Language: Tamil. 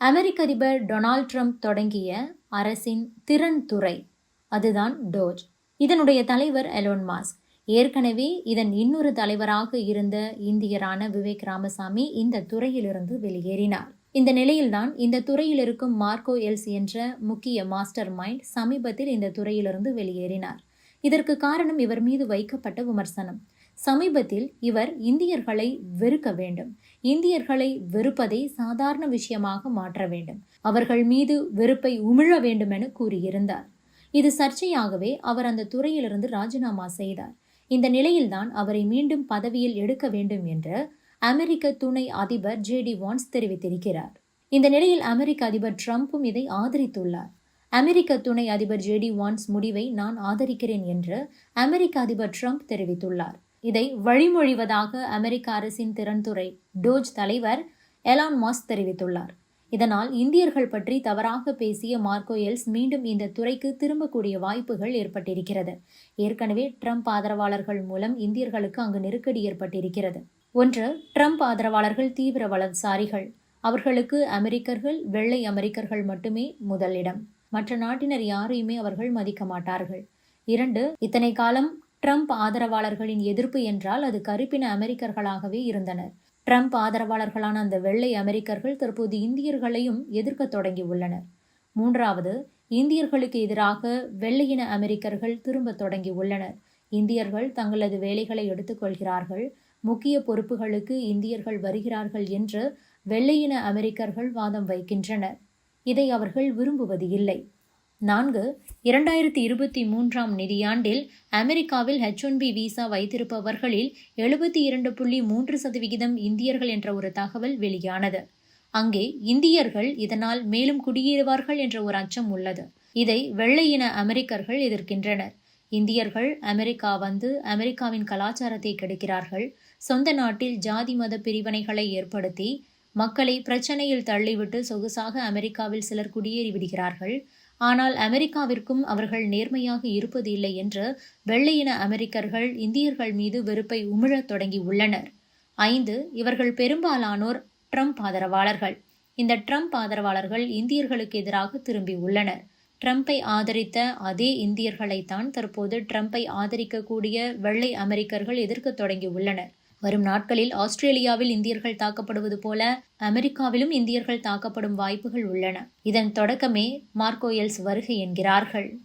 அமெரிக்க அதிபர் டொனால்ட் ட்ரம்ப் தொடங்கிய அரசின் திறன் துறை அதுதான் டோஜ். இதனுடைய தலைவர் எலோன் மாஸ்க். ஏற்கனவே இதன் இன்னொரு தலைவராக இருந்த இந்தியரான விவேக் ராமசாமி இந்த துறையிலிருந்து வெளியேறினார். இந்த நிலையில்தான் இந்த துறையில் இருக்கும் மார்க்கோ எல்ஸ் என்ற முக்கிய மாஸ்டர் மைண்ட் சமீபத்தில் இந்த துறையிலிருந்து வெளியேறினார். இதற்கு காரணம் இவர் மீது வைக்கப்பட்ட விமர்சனம். சமீபத்தில் இவர் இந்தியர்களை வெறுக்க வேண்டும். இந்தியர்களை வெறுப்பதை சாதாரண விஷயமாக மாற்ற வேண்டும். அவர்கள் மீது வெறுப்பை உமிழ வேண்டும் என கூறியிருந்தார். இது சர்ச்சையாகவே அவர் அந்த துறையிலிருந்து ராஜினாமா செய்தார். இந்த நிலையில்தான் அவரை மீண்டும் பதவியில் எடுக்க வேண்டும் என்று அமெரிக்க துணை அதிபர் ஜே டி வான்ஸ் தெரிவித்திருக்கிறார். இந்த நிலையில் அமெரிக்க அதிபர் ட்ரம்ப்பும் இதை ஆதரித்துள்ளார். அமெரிக்க துணை அதிபர் ஜே டி வான்ஸ் முடிவை நான் ஆதரிக்கிறேன் என்று அமெரிக்க அதிபர் ட்ரம்ப் தெரிவித்துள்ளார். இதை வழிமொழிவதாக அமெரிக்க அரசின் திறன்துறை டோஜ் தலைவர் எலான் மாஸ் தெரிவித்துள்ளார். இதனால் இந்தியர்கள் பற்றி தவறாக பேசிய மார்க்கோ எல்ஸ் மீண்டும் இந்த துறைக்கு திரும்பக்கூடிய வாய்ப்புகள் ஏற்பட்டிருக்கிறது. ஏற்கனவே ட்ரம்ப் ஆதரவாளர்கள் மூலம் இந்தியர்களுக்கு அங்கு நெருக்கடி ஏற்பட்டிருக்கிறது. ஒன்று ட்ரம்ப் ஆதரவாளர்கள் தீவிர வலதுசாரிகள் அவர்களுக்கு அமெரிக்கர்கள் வெள்ளை அமெரிக்கர்கள் மட்டுமே முதலிடம். மற்ற நாட்டினர் யாரையுமே அவர்கள் மதிக்க மாட்டார்கள். இரண்டு இத்தனை காலம் ட்ரம்ப் ஆதரவாளர்களின் எதிர்ப்பு என்றால் அது கருப்பின அமெரிக்கர்களாகவே இருந்தனர். ட்ரம்ப் ஆதரவாளர்களான அந்த வெள்ளை அமெரிக்கர்கள் தற்போது இந்தியர்களையும் எதிர்க்க தொடங்கியுள்ளனர் மூன்றாவது இந்தியர்களுக்கு எதிராக வெள்ளையின அமெரிக்கர்கள் திரும்ப தொடங்கியுள்ளனர் இந்தியர்கள் தங்களது வேலைகளை எடுத்துக்கொள்கிறார்கள் முக்கிய பொறுப்புகளுக்கு இந்தியர்கள் வருகிறார்கள் என்று வெள்ளையின அமெரிக்கர்கள் வாதம் வைக்கின்றனர். இதை அவர்கள் விரும்புவது இல்லை நான்கு இரண்டாயிரத்தி இருபத்தி மூன்றாம் நிதியாண்டில் அமெரிக்காவில் ஹெச் ஒன் பி விசா வைத்திருப்பவர்களில் எழுபத்தி இரண்டு புள்ளி மூன்று சதவிகிதம் இந்தியர்கள் என்ற ஒரு தகவல் வெளியானது. அங்கே இந்தியர்கள் இதனால் மேலும் குடியேறுவார்கள் என்ற ஒரு அச்சம் உள்ளது. இதை வெள்ளை இன அமெரிக்கர்கள் எதிர்க்கின்றனர். இந்தியர்கள் அமெரிக்கா வந்து அமெரிக்காவின் கலாச்சாரத்தை கெடுக்கிறார்கள். சொந்த நாட்டில் ஜாதி மத பிரிவினைகளை ஏற்படுத்தி மக்களை பிரச்சனையில் தள்ளிவிட்டு சொகுசாக அமெரிக்காவில் சிலர் குடியேறி விடுகிறார்கள் ஆனால் அமெரிக்காவிற்கும் அவர்கள் நேர்மையாக இருப்பது இல்லை என்று வெள்ளையின அமெரிக்கர்கள் இந்தியர்கள் மீது வெறுப்பை உமிழத் தொடங்கி உள்ளனர். ஐந்து இவர்கள் பெரும்பாலானோர் ட்ரம்ப் ஆதரவாளர்கள். இந்த ட்ரம்ப் ஆதரவாளர்கள் இந்தியர்களுக்கு எதிராக திரும்பி உள்ளனர். ட்ரம்ப்பை ஆதரித்த அதே இந்தியர்களைத்தான் தற்போது ட்ரம்ப்பை ஆதரிக்கக்கூடிய வெள்ளை அமெரிக்கர்கள் எதிர்க்க தொடங்கி உள்ளனர். வரும் நாட்களில் ஆஸ்திரேலியாவில் இந்தியர்கள் தாக்கப்படுவது போல அமெரிக்காவிலும் இந்தியர்கள் தாக்கப்படும் வாய்ப்புகள் உள்ளன. இதன் தொடக்கமே மார்க்கோயல்ஸ் வருகை என்கிறார்கள்.